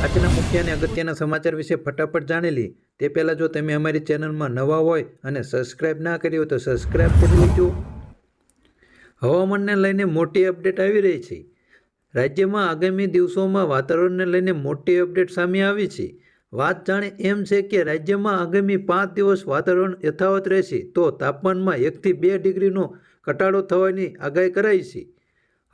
આજના મુખ્ય અને અગત્યના સમાચાર વિશે ફટાફટ જાણી તે પહેલાં જો તમે અમારી ચેનલમાં નવા હોય અને સબસ્ક્રાઇબ ના કરી હોય તો સબસ્ક્રાઇબ કરી લેજો. હવામાનને લઈને મોટી અપડેટ આવી રહી છે. રાજ્યમાં આગામી દિવસોમાં વાતાવરણને લઈને મોટી અપડેટ સામે આવી છે. વાત જાણે એમ છે કે રાજ્યમાં આગામી પાંચ દિવસ વાતાવરણ યથાવત રહેશે તો તાપમાનમાં એકથી બે ડિગ્રીનો ઘટાડો થવાની આગાહી કરાઈ છે.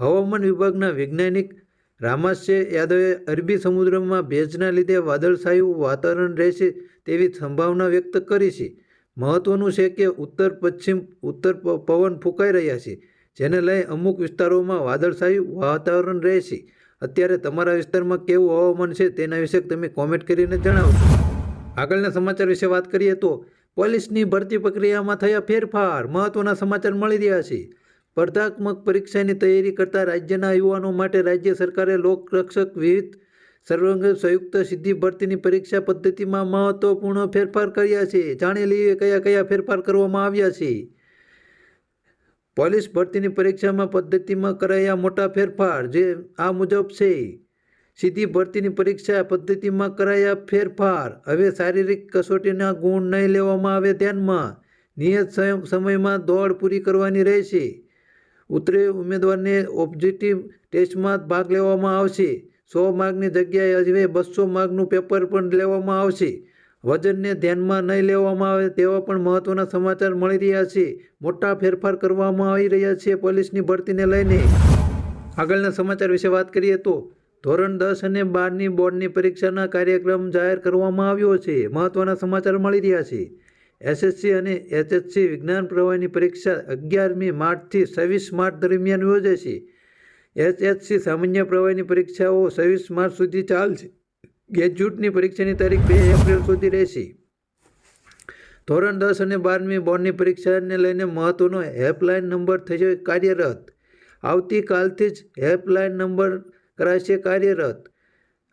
હવામાન વિભાગના વૈજ્ઞાનિક રામાસ્ય યાદવે અરબી સમુદ્રમાં ભેજના લીધે વાદળછાયું વાતાવરણ રહેશે તેવી સંભાવના વ્યક્ત કરી છે. મહત્વનું છે કે ઉત્તર પશ્ચિમ ઉત્તર પવન ફૂંકાઈ રહ્યા છે, જેને લઈ અમુક વિસ્તારોમાં વાદળછાયું વાતાવરણ રહેશે. અત્યારે તમારા વિસ્તારમાં કેવું હવામાન છે તેના વિશે તમે કોમેન્ટ કરીને જણાવશો. આગળના સમાચાર વિશે વાત કરીએ તો પોલીસની ભરતી પ્રક્રિયામાં થયા ફેરફાર, મહત્વના સમાચાર મળી રહ્યા છે. સ્પર્ધાત્મક પરીક્ષાની તૈયારી કરતા રાજ્યના યુવાનો માટે રાજ્ય સરકારે લોકરક્ષક વિવિધ સર્વાંગ સંયુક્ત સિદ્ધિ ભરતીની પરીક્ષા પદ્ધતિમાં મહત્વપૂર્ણ ફેરફાર કર્યા છે. જાણી લઈએ કયા કયા ફેરફાર કરવામાં આવ્યા છે. પોલીસ ભરતીની પરીક્ષામાં પદ્ધતિમાં કરાયા મોટા ફેરફાર જે આ મુજબ છે. સીધી ભરતીની પરીક્ષા પદ્ધતિમાં કરાયા ફેરફાર. હવે શારીરિક કસોટીના ગુણ નહીં લેવામાં આવે ધ્યાનમાં. નિયત સમ- સમયમાં દોડ પૂરી કરવાની રહેશે. ઉતરે ઉમેદવારને ઓબ્જેક્ટિવ ટેસ્ટમાં ભાગ લેવામાં આવશે. સો માર્કની જગ્યાએ હવે બસો માર્કનું પેપર પણ લેવામાં આવશે. વજનને ધ્યાનમાં નહીં લેવામાં આવે તેવા પણ મહત્વના સમાચાર મળી રહ્યા છે. મોટા ફેરફાર કરવામાં આવી રહ્યા છે પોલીસની ભરતીને લઈને. આગળના સમાચાર વિશે વાત કરીએ તો, ધોરણ દસ અને બારની બોર્ડની પરીક્ષાના કાર્યક્રમ જાહેર કરવામાં આવ્યો છે. મહત્વના સમાચાર મળી રહ્યા છે. એસએસસી અને એચએસસી વિજ્ઞાન પ્રવાહની પરીક્ષા અગિયારમી માર્ચથી છવ્વીસ માર્ચ દરમિયાન યોજાશે એચએસસી સામાન્ય પ્રવાહની પરીક્ષાઓ છવ્વીસ માર્ચ સુધી ચાલશે. ગ્રેજ્યુએટની પરીક્ષાની તારીખ બે એપ્રિલ સુધી રહેશે. ધોરણ દસ અને બારમી બોર્ડની પરીક્ષાને લઈને મહત્વનો હેલ્પલાઇન નંબર થશે કાર્યરત. આવતીકાલથી જ હેલ્પલાઇન નંબર કરાશે કાર્યરત.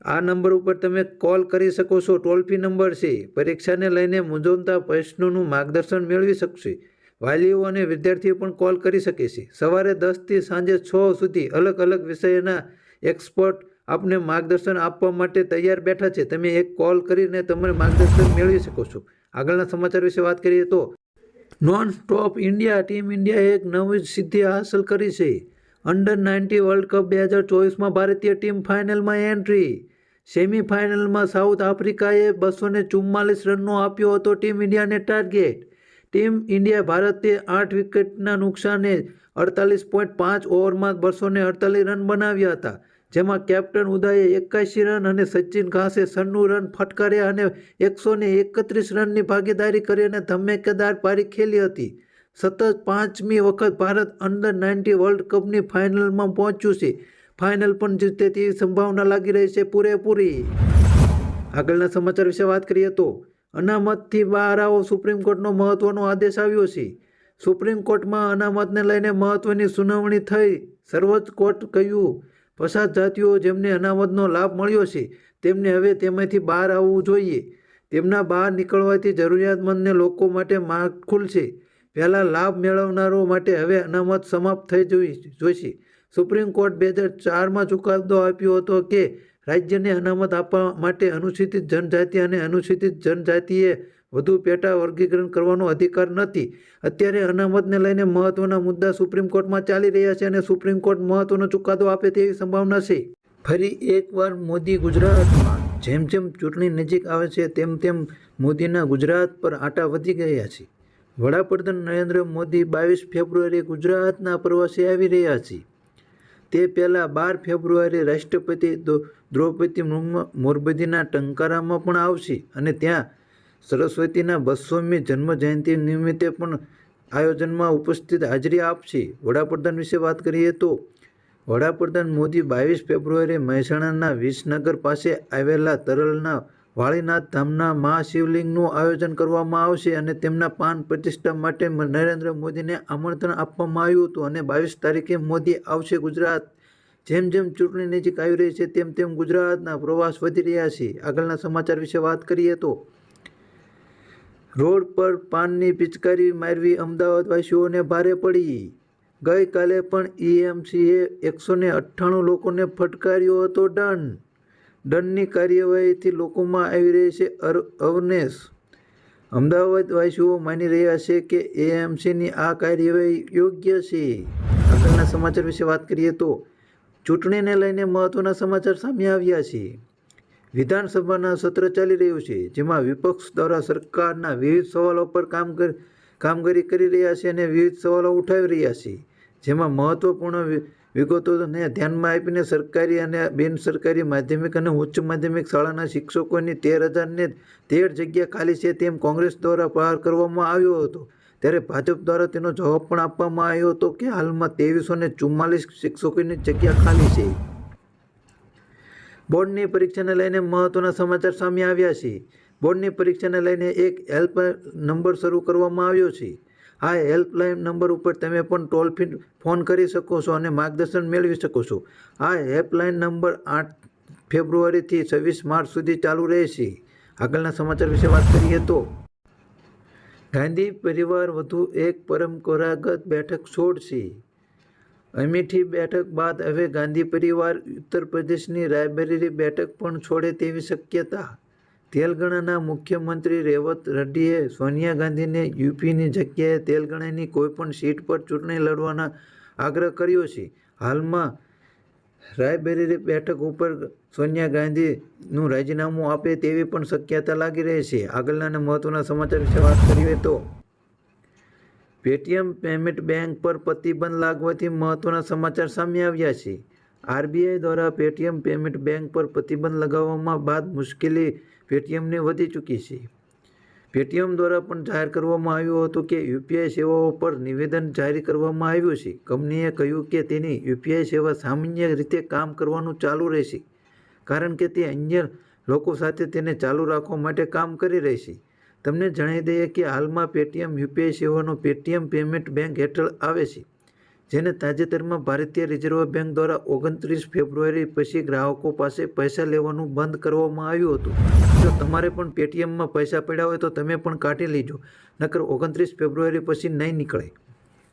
આ નંબર ઉપર તમે કોલ કરી શકો છો. ટોલ ફ્રી નંબર છે. પરીક્ષાને લઈને મૂંઝવતા પ્રશ્નોનું માર્ગદર્શન મેળવી શકશે. વાલીઓ અને વિદ્યાર્થીઓ પણ કોલ કરી શકે છે. સવારે દસથી સાંજે છ સુધી અલગ અલગ વિષયના એક્સપર્ટ આપને માર્ગદર્શન આપવા માટે તૈયાર બેઠા છે. તમે એક કોલ કરીને તમે માર્ગદર્શન મેળવી શકો છો. આગળના સમાચાર વિશે વાત કરીએ તો નોન સ્ટોપ ઇન્ડિયા ટીમ ઇન્ડિયાએ એક નવી સિદ્ધિ હાંસલ કરી છે. અંડર નાઇન્ટી વર્લ્ડ કપ બે હજાર ચોવીસમાં ભારતીય ટીમ ફાઇનલમાં એન્ટ્રી સેમીફાઇનલમાં સાઉથ આફ્રિકાએ બસો ને ચુમ્માલીસ રનનો આપ્યો હતો ટીમ ઇન્ડિયાને ટાર્ગેટ. ટીમ ઇન્ડિયા ભારતે આઠ વિકેટના નુકસાને અડતાલીસ પોઈન્ટ પાંચ ઓવરમાં બસો ને અડતાલીસ રન બનાવ્યા હતા, જેમાં કેપ્ટન ઉદયે એકાશી રન અને સચિન ઘાસે સન્નું રન ફટકાર્યા અને એકસો ને એકત્રીસ રનની ભાગીદારી કરી અને ધમેકેદાર પારી ખેલી હતી. સતત પાંચમી વખત ભારત અંડર નાઇન્ટી વર્લ્ડ કપની ફાઇનલમાં પહોંચ્યું છે. ફાઇનલ પણ જીતે તેવી સંભાવના લાગી રહી છે પૂરેપૂરી. આગળના સમાચાર વિશે વાત કરીએ તો, અનામતથી બહાર આવો સુપ્રીમ કોર્ટનો મહત્વનો આદેશ આવ્યો છે. સુપ્રીમ કોર્ટમાં અનામતને લઈને મહત્વની સુનાવણી થઈ. સર્વોચ્ચ કોર્ટ કહ્યું પછાત જાતિઓ જેમને અનામતનો લાભ મળ્યો છે, તેમને હવે તેમાંથી બહાર આવવું જોઈએ. તેમના બહાર નીકળવાથી જરૂરિયાતમંદને લોકો માટે માર્ગ ખુલશે. પહેલાં લાભ મેળવનારો માટે હવે અનામત સમાપ્ત થઈ જોઈ જોઈશે. સુપ્રીમ કોર્ટ બે હજાર ચારમાં ચુકાદો આપ્યો હતો કે રાજ્યને અનામત આપવા માટે અનુસૂચિત જનજાતિ અને અનુસૂચિત જનજાતિએ વધુ પેટા વર્ગીકરણ કરવાનો અધિકાર નથી. અત્યારે અનામતને લઈને મહત્વના મુદ્દા સુપ્રીમ કોર્ટમાં ચાલી રહ્યા છે અને સુપ્રીમ કોર્ટ મહત્વનો ચુકાદો આપે તેવી સંભાવના છે. ફરી એકવાર મોદી ગુજરાતમાં જેમ જેમ ચૂંટણી નજીક આવે છે, તેમ તેમ મોદીના ગુજરાત પર આંટા વધી ગયા છે. વડાપ્રધાન નરેન્દ્ર મોદી બાવીસ ફેબ્રુઆરીએ ગુજરાતના પ્રવાસે આવી રહ્યા છે. તે પહેલાં બાર ફેબ્રુઆરી રાષ્ટ્રપતિ દ્રૌપદી મુર્મુ મોરબીના ટંકારામાં પણ આવશે અને ત્યાં સરસ્વતીના બસોમી જન્મજયંતિ નિમિત્તે પણ આયોજનમાં ઉપસ્થિત હાજરી આપશે. વડાપ્રધાન વિશે વાત કરીએ તો, વડાપ્રધાન મોદી બાવીસ ફેબ્રુઆરી મહેસાણાના વિસનગર પાસે આવેલા તરલના વાળીનાથ ધામના મહાશિવલિંગનું આયોજન કરવામાં આવશે અને તેમના પાન પ્રતિષ્ઠા માટે નરેન્દ્ર મોદીને આમંત્રણ આપવામાં આવ્યું હતું અને બાવીસ તારીખે મોદી આવશે ગુજરાત. જેમ જેમ ચૂંટણી નજીક આવી રહી છે, તેમ તેમ ગુજરાતના પ્રવાસ વધી રહ્યા છે. આગળના સમાચાર વિશે વાત કરીએ તો, રોડ પર પાનની પિચકારી મારવી અમદાવાદવાસીઓને ભારે પડી. ગઈકાલે પણ ઈએમસીએ એકસો ને અઠ્ઠાણું લોકોને ફટકાર્યો હતો દંડ. દંડની કાર્યવાહીથી લોકોમાં આવી રહી છે અવનેશ. અમદાવાદ વાસીઓ માની રહ્યા છે કે એએમસીની આ કાર્યવાહી યોગ્ય છે. આગળના સમાચાર વિશે વાત કરીએ તો, ચૂંટણીને લઈને મહત્વના સમાચાર સામે આવ્યા છે. વિધાનસભાના સત્ર ચાલી રહ્યું છે, જેમાં વિપક્ષ દ્વારા સરકારના વિવિધ સવાલો પર કામ કામગીરી કરી રહ્યા છે અને વિવિધ સવાલો ઉઠાવી રહ્યા છે, જેમાં મહત્વપૂર્ણ વિ- વિગતોને ધ્યાનમાં આપીને સરકારી અને બિનસરકારી માધ્યમિક અને ઉચ્ચ માધ્યમિક શાળાના શિક્ષકોની તેર હજારને તેર જગ્યા ખાલી છે તેમ કોંગ્રેસ દ્વારા પહાર કરવામાં આવ્યો હતો. ત્યારે ભાજપ દ્વારા તેનો જવાબ પણ આપવામાં આવ્યો હતો કે હાલમાં ત્રેવીસો ને ચુમ્માલીસ શિક્ષકોની જગ્યા ખાલી છે. બોર્ડની પરીક્ષાને લઈને મહત્વના સમાચાર સામે આવ્યા છે. બોર્ડની પરીક્ષાને લઈને એક હેલ્પ નંબર શરૂ કરવામાં આવ્યો છે. આ હેલ્પલાઇન નંબર ઉપર તમે પણ ટોલ ફ્રી ફોન કરી શકો છો અને માર્ગદર્શન મેળવી શકો છો. આ હેલ્પલાઇન નંબર આઠ ફેબ્રુઆરીથી છવ્વીસ માર્ચ સુધી ચાલુ રહેશે. આગળના સમાચાર વિશે વાત કરીએ તો, ગાંધી પરિવાર વધુ એક પરંપરાગત બેઠક છોડશે. અમેઠી બેઠક બાદ હવે ગાંધી પરિવાર ઉત્તર પ્રદેશની રાયબરેલી બેઠક પણ છોડે તેવી શક્યતા તેલંગાણાના મુખ્યમંત્રી રેવત રેડ્ડીએ સોનિયા ગાંધીને યુપીની જગ્યાએ તેલંગાણાની કોઈપણ સીટ પર ચૂંટણી લડવાના આગ્રહ કર્યો છે. હાલમાં રાયબરેલી બેઠક ઉપર સોનિયા ગાંધીનું રાજીનામું આપે તેવી પણ શક્યતા લાગી રહી છે. આગળના અને મહત્વના સમાચાર વિશે વાત કરીએ તો પેટીએમ પેમેન્ટ બેંક પર પ્રતિબંધ લાગવાથી મહત્વના સમાચાર સામે આવ્યા છે. આરબીઆઈ દ્વારા પેટીએમ પેમેન્ટ બેંક પર પ્રતિબંધ લગાવવામાં બાદ મુશ્કેલી પેટીએમને વધી ચૂકી છે. પેટીએમ દ્વારા પણ જાહેર કરવામાં આવ્યું હતું કે યુપીઆઈ સેવાઓ પર નિવેદન જારી કરવામાં આવ્યું છે. કંપનીએ કહ્યું કે તેની યુપીઆઈ સેવા સામાન્ય રીતે કામ કરવાનું ચાલુ રહેશે, કારણ કે તે અન્ય લોકો સાથે તેને ચાલુ રાખવા માટે કામ કરી રહી છે. તમને જણાવી દઈએ કે હાલમાં પેટીએમ યુપીઆઈ સેવાનો પેટીએમ પેમેન્ટ બેંક હેઠળ આવે છે. જેને તાજેતરમાં ભારતીય રિઝર્વ બેંક દ્વારા ઓગણત્રીસ ફેબ્રુઆરી પછી ગ્રાહકો પાસે પૈસા લેવાનું બંધ કરવામાં આવ્યું હતું. જો તમારે પણ પેટીએમમાં પૈસા પડ્યા હોય તો તમે પણ કાઢી લેજો, નકર ઓગણત્રીસ ફેબ્રુઆરી પછી નહીં નીકળે.